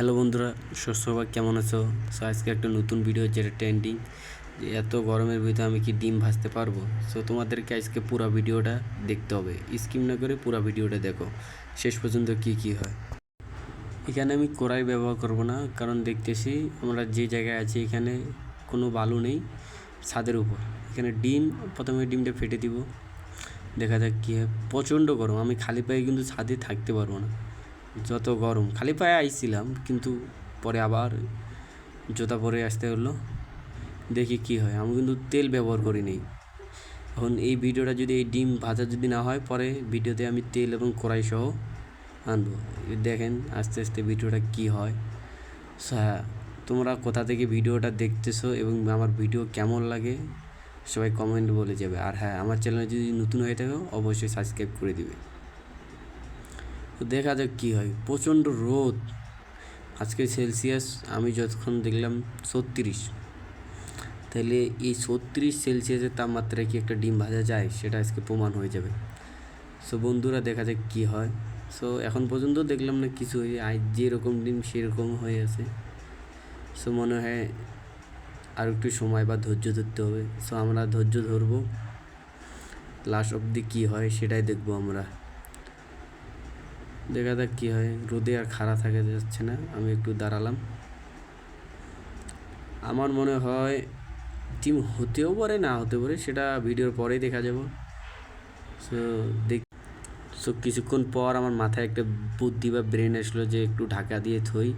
Hello বন্ধুরা সবাই কেমন আছো? সো আজকে একটা নতুন ভিডিও যেটা ট্রেন্ডিং যে এত গরমের ভিতরে আমি কি ডিম ভাজতে পারব? সো তোমাদেরকে আজকে পুরো ভিডিওটা দেখতে হবে। স্কিম না করে পুরো ভিডিওটা দেখো। শেষ পর্যন্ত কি কি হয়। এখানে আমি কড়াই ব্যবহার করব না, কারণ দেখতেছি আমরা যে জায়গায় আছি, এখানে কোনো বালু নেই ছাদের উপর। এখানে ডিম, প্রথমে ডিমটা ফেটে দিব। দেখা যাক কী হয়। প্রচণ্ড গরম, আমি খালি পায়ে কিন্তু ছাদে থাকতে পারব না। যত গরম, খালি পায়ে আইছিলাম, কিন্তু পরে আবার জুতা পরে আসতে হলো। দেখি কি হয়, আমি কিন্তু তেল ব্যবহার করি নেই। এখন এই ভিডিওটা যদি, এই ডিম ভাজা যদি না হয়, পরে ভিডিওতে আমি তেল এবং কড়াই সহ আনব। দেখেন, আস্তে আস্তে ভিডিওটা কি হয়। হ্যাঁ তোমরা কোথা থেকে ভিডিওটা দেখতেছো এবং আমার ভিডিও কেমন লাগে, সবাই কমেন্ট বলে যাবে। আর হ্যাঁ আমার চ্যানেল যদি নতুন হয়ে থাকো, অবশ্যই সাবস্ক্রাইব করে দিবে। তো দেখা যাক কী হয়। প্রচণ্ড রোদ। আজকে সেলসিয়াস, আমি যতক্ষণ দেখলাম ছত্রিশ। তাহলে এই ছত্রিশ সেলসিয়াসের তাপমাত্রায় কি একটা ডিম ভাজা যায়? সেটা আজকে প্রমাণ হয়ে যাবে। সো বন্ধুরা, দেখা যাক কী হয়। সো এখন পর্যন্ত দেখলাম না কিছু আজ যেরকম ডিম, সেরকম হয়ে আছে। সো মনে হয় আর একটু সময় বা ধৈর্য ধরতে হবে। সো আমরা ধৈর্য ধরবো। লাস্ট অবধি কী হয় সেটাই দেখব আমরা। দেখা যাক কী হয়। রোদে আর খাড়া থাকা যাচ্ছে না, আমি একটু দাঁড়ালাম। আমার মনে হয় টিম হতেও পারে, না হতে পারে, সেটা ভিডিওর পরেই দেখা যাব। সো দেখ সো কিছুক্ষণ পর আমার মাথায় একটা বুদ্ধি বা ব্রেন আসলো যে একটু ঢাকা দিয়ে থই,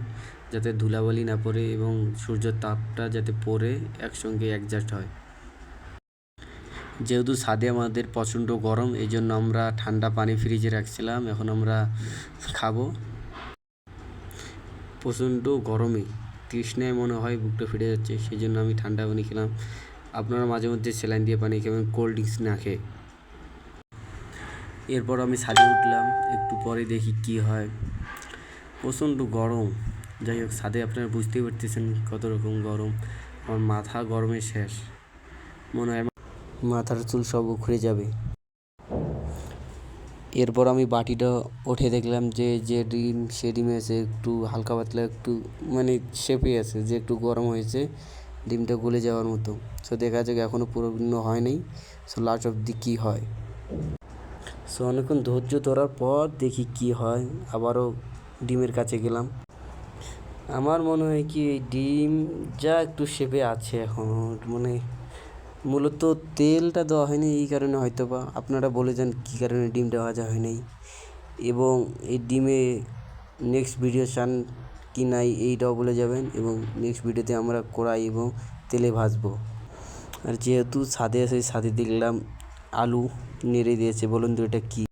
যাতে ধুলাবালি না পড়ে এবং সূর্যের তাপটা যাতে পড়ে, একসঙ্গে অ্যাডজাস্ট হয়। যেহেতু ছাদে আমাদের প্রচণ্ড গরম এই জন্য আমরা ঠান্ডা পানি ফ্রিজে রাখছিলাম। এখন আমরা খাব। প্রচণ্ড গরমে তৃষ্ণায় মনে হয় বুকটা ফিরে যাচ্ছে সেই জন্য আমি ঠান্ডা পানি খেলাম। আপনারা মাঝে মধ্যে স্যালাইন দিয়ে পানি খাবেন কোল্ড ড্রিঙ্কস না খেয়ে। এরপর আমি ছাদে উঠলাম, একটু পরে দেখি কি হয়। প্রচণ্ড গরম। যাই হোক, ছাদে আপনারা বুঝতেই পারতেছেন কত রকম গরম। আমার মাথা গরমে শেষ। মনে হয় মাথার চুল সব উখড়ে যাবে। এরপর আমি বাটিটা উঠে দেখলাম যে যে ডিম, সে ডিমে আছে একটু হালকা পাতলা একটু মানে শেপে আছে, যে একটু গরম হয়েছে, ডিমটা গলে যাওয়ার মতো। সো দেখা যাক এখনও পূর্ণ হয় নাই। সো লাস্ট অবধি কী হয়। সো অনেকক্ষণ ধৈর্য ধরার পর দেখি কি হয়। আবারও ডিমের কাছে গেলাম। আমার মনে হয় কি এই ডিম যা একটু শেপে আছে এখনও মানে মূলত তেলটা দেওয়া হয়নি এই কারণে হয়তো বা আপনারা বলে যান কী কারণে ডিমটা ভাজা হয় নাই। এবং এই ডিমে নেক্সট ভিডিও চান কি নাই এইটাও বলে যাবেন এবং নেক্সট ভিডিওতে আমরা কড়াই এবং তেলে ভাজবো। আর যেহেতু ছাদে আছে, ছাদে দেখলাম আলু নেড়ে দিয়েছে। বলুন তো এটা কী?